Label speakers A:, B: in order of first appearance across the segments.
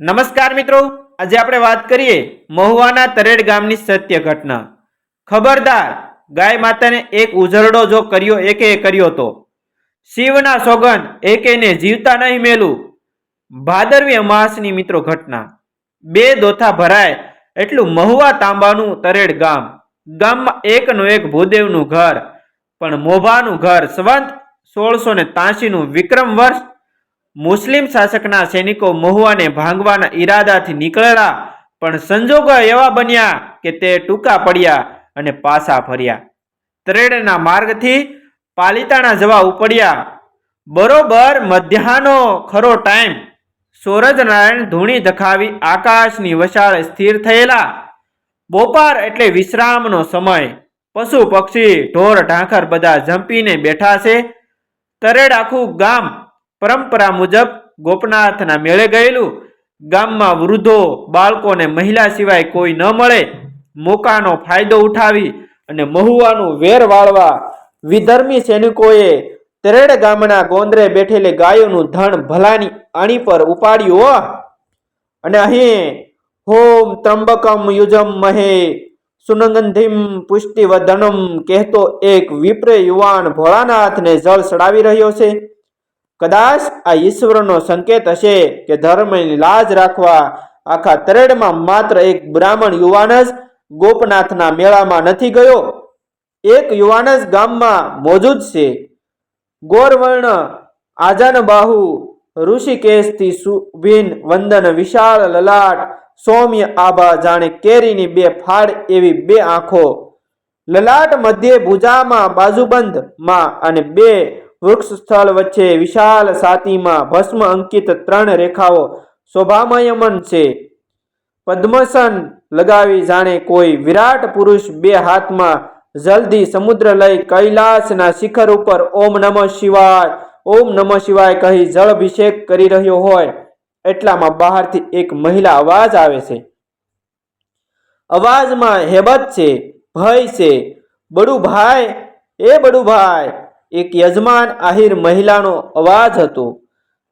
A: નમસ્કાર મિત્રો. આજે આપણે વાત કરીએ મહુવાના તરેડ ગામની સત્ય ઘટના. ખબરદાર ગાય માતાને એક ઉઝરડો જો કર્યો એકે કર્યો તો. શિવના સોગન એકેને જીવતા નહીં મેલું. ભાદરવી અમાસની મિત્રો ઘટના. બે દોથા ભરાય એટલું મહુવા તાંબાનું તરેડ ગામ. ગામમાં એકનું એક ભૂદેવનું ઘર, પણ મોભાનું ઘર. સંવંત સોળસો ને તાંશીનું વિક્રમ વર્ષ મુસ્લિમ શાસકના સૈનિકો મહુવાને ભાંગવાના ઈરાદાથી નીકળેલા પણ સંજોગો એવા બન્યા કે તે ટૂંકા પડ્યા અને પાછા ફર્યા. ત્રેડના માર્ગથી પાલિતાણા જવા ઉપડ્યા. બરોબર મધ્યાહનો ખરો ટાઈમ. સૂરજનારાયણ ધૂણી ધખાવી આકાશની વસાળ સ્થિર થયેલા. બોપાર એટલે વિશ્રામનો સમય. પશુ પક્ષી, ઢોર, ઢાંખર બધા ઝંપીને બેઠા છે. તરેડ આખું ગામ પરંપરા મુજબ ગોપનાથના મેળે ગયેલું ગામમાં વૃદ્ધો બાળકોને મહિલા સિવાય કોઈ ન મળે, મોકાનો ફાયદો ઉઠાવી અને મહુવાનું વેર વાળવા વિધર્મી સૈનિકોએ તેરેડ ગામના ગોંદરે બેઠેલી ગાયોનું ધણ ભલાની આણી પર ઉપાડ્યું અને અહીં હોમ ત્રંબકમ યુજમ મહે સુનગંધિમ પુષ્ટિવદનમ કહેતો એક વિપ્ર યુવાન ભોળાનાથને જળ ચડાવી રહ્યો છે. કદાચ આ ઈશ્વરનો સંકેત હશે કે ધર્મની લાજ રાખવા આખા તરેડમાં માત્ર એક બ્રાહ્મણ યુવાન જ ગોપનાથના મેળામાં નથી ગયો. એક યુવાન જ ગામમાં મોજૂદ છે. ગોરવર્ણ આજાન બાહુ ઋષિકેશથી સુભિન વંદન, વિશાળ, લલાટ, સૌમ્ય, આભા જાણે કેરીની બે ફાળ એવી બે આંખો. લલાટ મધ્યે ભુજામાં બાજુબંધમાં અને બે વૃક્ષ સ્થળ વચ્ચે વિશાળ સાતીમાં ભસ્મ અંકિત ત્રણ રેખાઓ શોભામયમન છે. પદ્મસન લગાવી જાણે કોઈ વિરાટ પુરુષ બે હાથમાં જલ્દી સમુદ્ર લઈ કૈલાસના શિખર ઉપર ઓમ નમઃ શિવાય, ઓમ નમઃ શિવાય કહી જળભિષેક કરી રહ્યો હોય એટલામાં બહારથી એક મહિલા અવાજ આવે છે. અવાજમાં હેબત છે, ભય છે. બડુભાઈ, એ બડુભાઈ એક યજમાન આહિર મહિલાનો અવાજ હતો,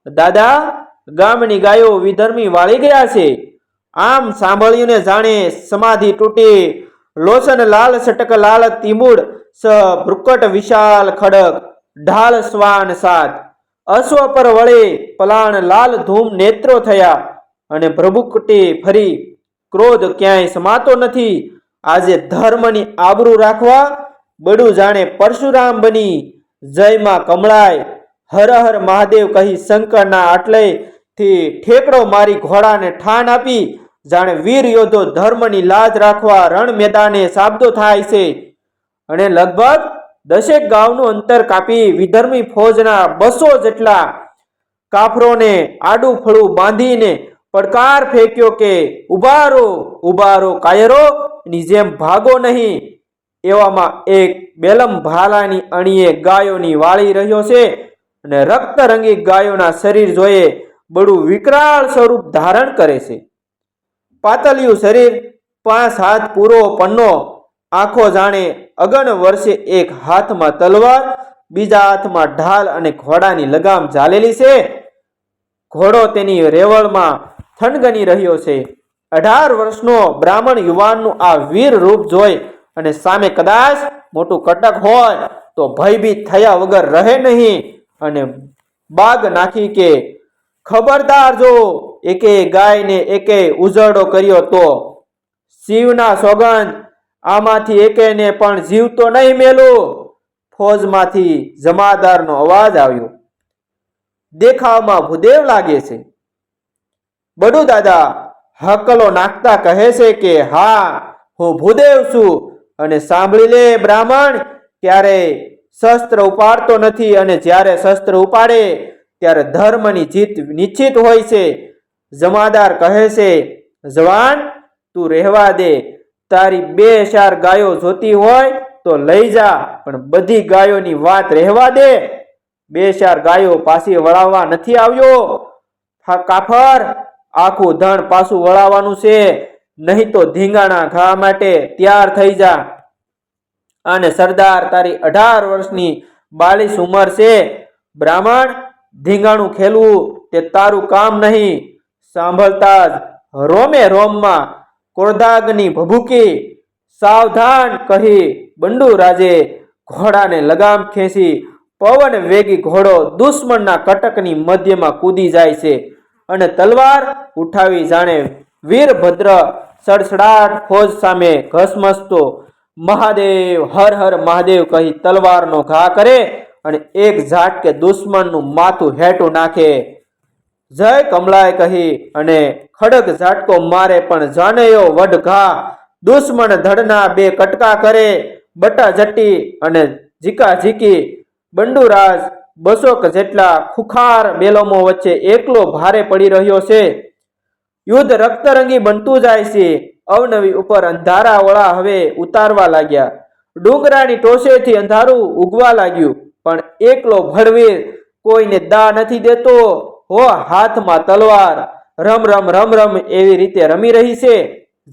A: દાદા, ગામની ગાયો વિધર્મી વાળી ગયા છે. આમ સાંભળ્યું ને જાણે સમાધિ તૂટી લોચન લાલ સટક લાલ તિમુડ સ ભ્રુકટ વિશાલ ખડક ઢાલ શ્વાન સાત અશ્વ પર વળે પલાણ લાલ ધૂમ નેત્રો થયા અને ભ્રભુકટી ફરી ક્રોધ ક્યાંય સમાતો નથી. આજે ધર્મની આબરૂ રાખવા બડું જાણે પરશુરામ બની જયમાં કમળાય. હર હર મહાદેવ કહી શંકરના આટલેથી ઠેકડો મારી ઘોડાને ઠાણ આપી. જાણે વીર યોદ્ધો ધર્મની લાજ રાખવા રણ મેદાને સાબદો થાય છે. અને લગભગ દસેક ગામનું અંતર કાપી વિધર્મી ફૌજના બસો જેટલા કાફરોને આડું ફળું બાંધીને પડકાર ફેંક્યો કે, ઉભારો ઉભારો કાયરો ની જેમ ભાગો નહીં. એવામાં એક બેલમ ભાલાની અણીએ ગાયોની વાળી રહ્યો છે અને રક્તરંગી ગાયોના શરીર જોઈએ બડું વિકરાળ સ્વરૂપ ધારણ કરે છે. પાતળિયું શરીર, પાંચ હાથ પૂરો પન્નો, આંખો જાણે અગણ વર્ષે એક હાથમાં તલવાર, બીજા હાથમાં ઢાલ અને ઘોડાની લગામ ઝાલેલી છે. ઘોડો તેની રેવળમાં થનગની રહ્યો છે. અઢાર વર્ષનો બ્રાહ્મણ યુવાનનું આ વીર રૂપ જોઈ અને સામે કદાચ મોટું કટક હોય તો ભયભીત થયા વગર રહે નહીં. અને બાગ નાખી કે ખબરદાર જો એકે ગાયને એકે ઉજરડો કર્યો તો શિવના સોગંદ આમાંથી એકેને પણ જીવતો નહીં મેલું. ફોજમાંથી જમાદારનો અવાજ આવ્યો. દેખાવમાં ભૂદેવ લાગે છે. બડુ દાદા હકલો નાખતા કહે છે કે, હા, હું ભૂદેવ છું. અને સાંભળી લે બ્રાહ્મણ ક્યારે શસ્ત્ર ઉપાડતો નથી અને જ્યારે શસ્ત્ર ઉપાડે, ત્યારે ધર્મની જીત નિશ્ચિત હોય છે. જમાદાર કહે છે, જવાન, તું રહેવા દે. તારી બે ચાર ગાયો જોતી હોય તો લઈ જા, પણ બધી ગાયોની વાત રહેવા દે. બે ચાર ગાયો પાછી વળાવવા નથી આવ્યો. કાફર, આખું ધન પાછું વળાવવાનું છે. નહીં તો ધીંગાણા ઘા માટે તૈયાર થઈ જા. અને સરદાર તારી અઢાર વર્ષની બાલીસ ઉંમર છે. બ્રાહ્મણ, ધીંગાણું ખેલવું તે તારું કામ નહીં. સાંભળતા જ રોમે રોમમાં ક્રોધાગ્નિ ભભૂકી સાવધાન કહી બંડુ રાજે ઘોડાને લગામ ખેંચી પવન વેગી ઘોડો દુશ્મનના કટકની મધ્યમાં કૂદી જાય છે. અને તલવાર ઉઠાવી જાણે વીરભદ્ર સડસડાટ ફોજ સામે ઘસમસતો મહાદેવ, હર હર મહાદેવ કહી તલવારનો ઘા કરે અને એક ઝાટકે દુશ્મનનું માથું હેઠું નાખે. જય કમલાએ કહી અને ખડગ ઝાટકો મારે પણ જાનયો વડ ઘા. દુશ્મન ધડના બે કટકા કરે, બટા જટી અને ઝીકા ઝીકી. બંડુરાજ, બસોક જેટલા ખુખાર બેલોમો વચ્ચે એકલો ભારે પડી રહ્યો છે. યુદ્ધ રક્તરંગી બનતું જાય છે. અવનવી ઉપર અંધારા ઓળા હવે ઉતારવા લાગ્યા. ડુંગરાની ટોસેથી અંધારું ઉગવા લાગ્યું, પણ એકલો ભડવીર કોઈને દા નથી દેતો. હો, હાથમાં તલવાર. રમ રમ રમ રમ એવી રીતે રમી રહી છે.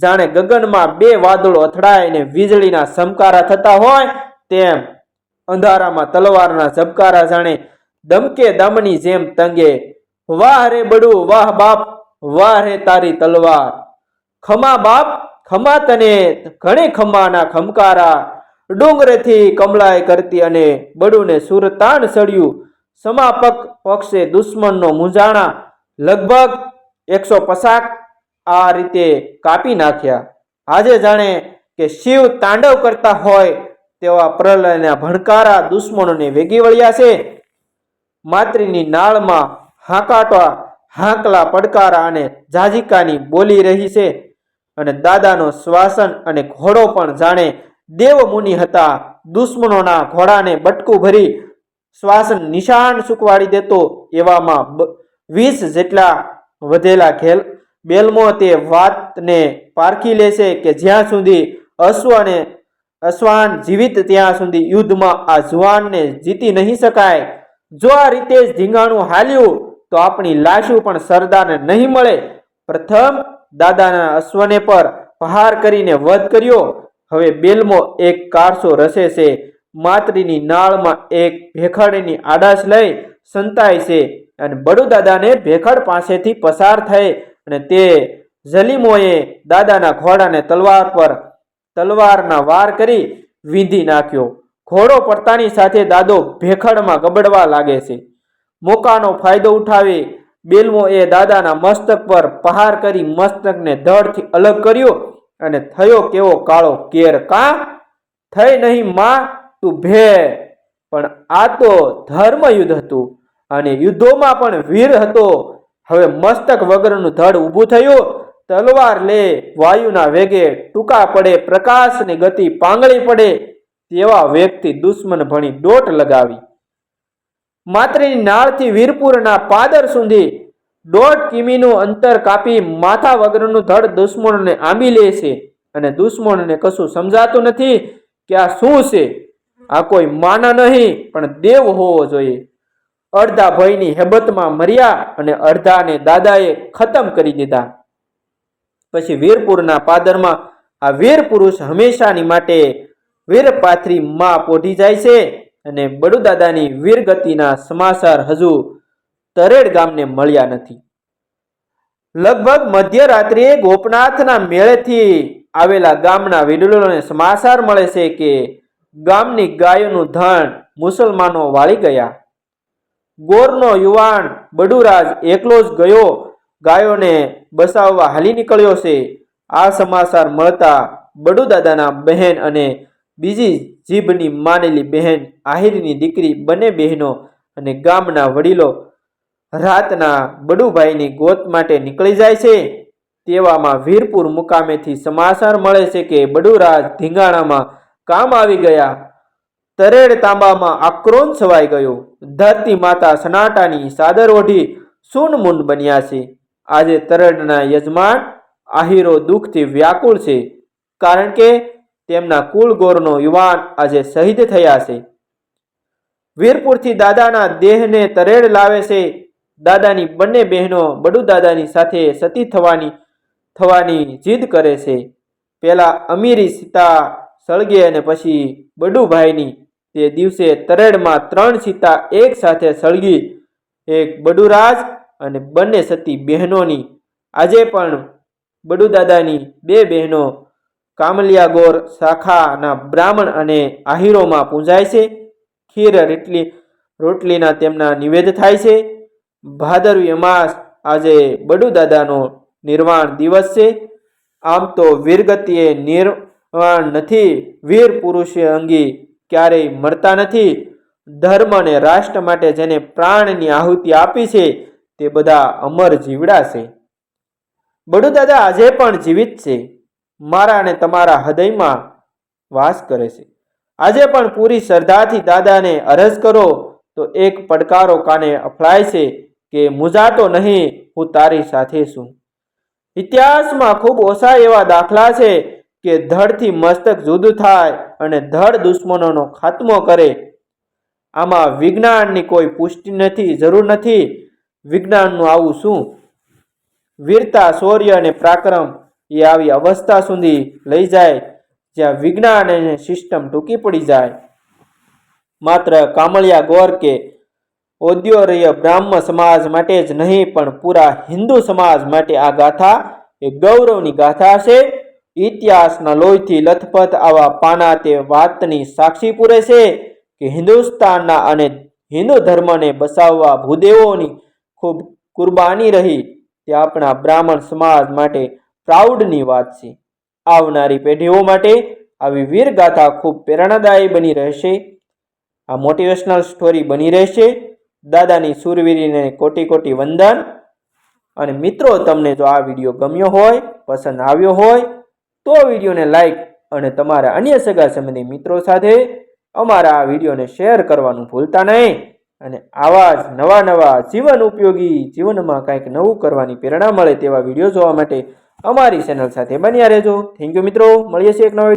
A: જાણે ગગનમાં બે વાદળો અથડાઈને વીજળીના સમકારા થતા હોય તેમ. અંધારામાં તલવારના ઝબકારા જાણે દમકે દમની જેમ તંગે. વાહ રે બડું, વાહ બાપ વાહ તારી તલવાર. ખમા બાપ, ખમા તને, ઘણે ખમાના ખમકારા. ડુંગરેથી કમલાએ કરતી અને બડુને સુરતાન સળ્યું. સમાપક પક્ષે દુશ્મનનો મૂંઝાણા લગભગ એકસો પસાક આ રીતે કાપી નાખ્યા. આજે જાણે કે શિવ તાંડવ કરતા હોય તેવા પ્રલયના ભણકારા દુશ્મનોને વેગી વળ્યા છે. માત્રીની નાળમાં હાંકાટવા હાંકલા પડકારા અને જાજિકાની બોલી રહી છે અને દાદાનો શ્વાસન અને ઘોડો પણ જાણે દેવ મુનિ હતા. દુશ્મનોના ઘોડાને બટકું ભરી શ્વાસન નિશાન સુકવાડી દેતો એવામાં વીસ જેટલા વધેલા ખેલ બેલમો તે વાતને પારખી લેશે કે જ્યાં સુધી અશ્વ અને અશ્વાન જીવિત ત્યાં સુધી યુદ્ધમાં આ જુવાનને જીતી નહીં શકાય. જો આ રીતે જ ધીંગાણું હાલ્યું તો આપણી લાશું પણ સરદારને નહીં મળે. પ્રથમ દાદાના અશ્વને પર પ્રહાર કરીને વધ કર્યો. હવે બેલમો એક કારસો રસે છે. માતરીની નાળમાં એક ભેખડની આડાશ લઈ સંતાય છે અને બડુ દાદાને ભેખડ પાસેથી પસાર થઈ અને તે જલીમોએ દાદાના ઘોડાને તલવાર પર તલવારના વાર કરી વીંધી નાખ્યો. ઘોડો પડતાની સાથે દાદો ભેખડમાં ગબડવા લાગે છે. મોકાનો ફાયદો ઉઠાવી બેલમો એ દાદાના મસ્તક પર પહાર કરી મસ્તકને ધડથી અલગ કર્યો અને થયો કેવો કાળો કેર. કા? થઈ નહીં માં, તું ભે પણ આ તો ધર્મ યુદ્ધ હતું અને યુદ્ધોમાં પણ વીર હતો. હવે મસ્તક વગરનું ધડ ઊભું થયું. તલવાર લે, વાયુના વેગે ટૂંકા પડે, પ્રકાશની ગતિ પાંગળી પડે તેવા વેગથી દુશ્મન ભણી દોટ લગાવી. માત્રની નાળથી વીરપુરના પાદર સુધી દોઢ કિમીનું અંતર કાપી માથા વગરનું ધડ દુશ્મનોને આંબી લે છે. અને દુશ્મનોને કશું સમજાતું નથી કે આ શું છે. આ કોઈ માના નહીં, પણ દેવ હોવો જોઈએ. અડધા ભયની હેબતમાં મર્યા અને અડધાને દાદાએ ખતમ કરી દીધા. પછી વીરપુરના પાદરમાં આ વીર પુરુષ હંમેશાની માટે વીરપાથરી માં પોઢી જાય છે. અને બડુદાદાની વીરગતિના સમાચાર હજુ તરેડ ગામને મળ્યા નથી. લગભગ મધ્યરાત્રિએ ગોપનાથના મેળેથી આવેલા ગામના વિડલોને સમાચાર મળે છે કે ગામની ગાયોનું ધન મુસલમાનો વાળી ગયા. ગોરનો યુવાન બડુરાજ એકલો જ ગયો, ગાયોને બસાવવા હાલી નીકળ્યો છે. આ સમાચાર મળતા બડુદાદાના બહેન અને બીજી જીભની માનેલી બહેન આહિરની દીકરી બંને બહેનો અને ગામના વડીલો રાતના બડુભાઈની ગોત માટે નીકળી જાય છે. તેવામાં વીરપુર મુકામેથી સમાચાર મળે છે કે બડુરાજ ધીંગાણામાં કામ આવી ગયા. તરેડ તાંબામાં આક્રોશ છવાઈ ગયો. ધરતી માતા સનાટાની સાદર ઓઢી સૂનમૂન બન્યા છે. આજે તરેડના યજમાન આહીરો દુઃખથી વ્યાકુળ છે. કારણ કે તેમના કુળગોરનો યુવાન આજે શહીદ થયા છે. વીરપુરથી દાદાના દેહને તરેડ લાવે છે. દાદાની બંને બહેનો બડુ દાદાની સાથે સતી થવાની થવાની જીદ કરે છે. પહેલા અમીરી, સીતા, સળગે અને પછી બડુભાઈની તે દિવસે તરેડમાં ત્રણ સીતા એક સાથે સળગી, એક બડુરાજ અને બંને સતી બહેનોની. આજે પણ બડુદાદાની બે બહેનો કામલિયા ગોર શાખાના બ્રાહ્મણ અને આહીરોમાં પૂંજાય છે. ખીર રોટલી, રોટલીના તેમના નિવેદ થાય છે. ભાદરવી અમાસ આજે બડુદાદાનો નિર્વાણ દિવસ છે. આમ તો વીરગતિએ નિર્વાણ નથી, વીર પુરુષે અંગી ક્યારેય મરતા નથી. ધર્મ અને રાષ્ટ્ર માટે જેને પ્રાણની આહુતિ આપી છે, તે બધા અમર જીવડા છે. બડુદાદા આજે પણ જીવિત છે. મારા અને તમારા હૃદયમાં વાસ કરે છે. આજે પણ પૂરી શ્રદ્ધાથી દાદાને અરજ કરો, તો એક પડકારો કાને અફળાય છે કે મુજાતો નહીં, હું તારી સાથે છું. ઇતિહાસમાં ખૂબ ઓછા એવા દાખલા છે કે ધડથી મસ્તક જુદું થાય અને ધડ દુશ્મનોનો ખાત્મો કરે. આમાં વિજ્ઞાનની કોઈ પુષ્ટિ નથી, જરૂર નથી. વિજ્ઞાનનું આવું શું? વીરતા, શૌર્ય અને પરાક્રમ એ આવી અવસ્થા સુધી લઈ જાય, જ્યાં વિજ્ઞાન અને સિસ્ટમ ટૂંકી પડી જાય. માત્ર કામળિયા ગોર કે ઔદ્યોરય બ્રાહ્મ સમાજ માટે જ નહીં, પણ પૂરા હિન્દુ સમાજ માટે આ ગાથા એ ગૌરવની ગાથા છે. ઇતિહાસના લોહીથી લથપથ આવા પાના તે વાતની સાક્ષી પૂરે છે કે હિન્દુસ્તાનના અને હિન્દુ ધર્મને બસાવવા ભૂદેવોની ખૂબ કુરબાની રહી તે આપણા બ્રાહ્મણ સમાજ માટે પ્રાઉડની વાત છે. આવનારી પેઢીઓ માટે આવી વીરગાથા ખૂબ પ્રેરણાદાયી બની રહેશે. આ મોટિવેશનલ સ્ટોરી બની રહેશે. દાદાની સુરવીરીને કોટી કોટી વંદન. અને મિત્રો, તમને જો આ વીડિયો ગમ્યો હોય, પસંદ આવ્યો હોય, તો વિડીયોને લાઈક અને તમારા અન્ય સગા સંબંધી મિત્રો સાથે અમારા આ વિડીયોને શેર કરવાનું ભૂલતા નહીં. અને આવા જ નવા નવા જીવન ઉપયોગી જીવનમાં કંઈક નવું કરવાની પ્રેરણા મળે તેવા વીડિયો જોવા માટે અમારી ચેનલ સાથે બન્યા રહેજો. થેન્ક યુ મિત્રો. મળીએ છીએ એક નવા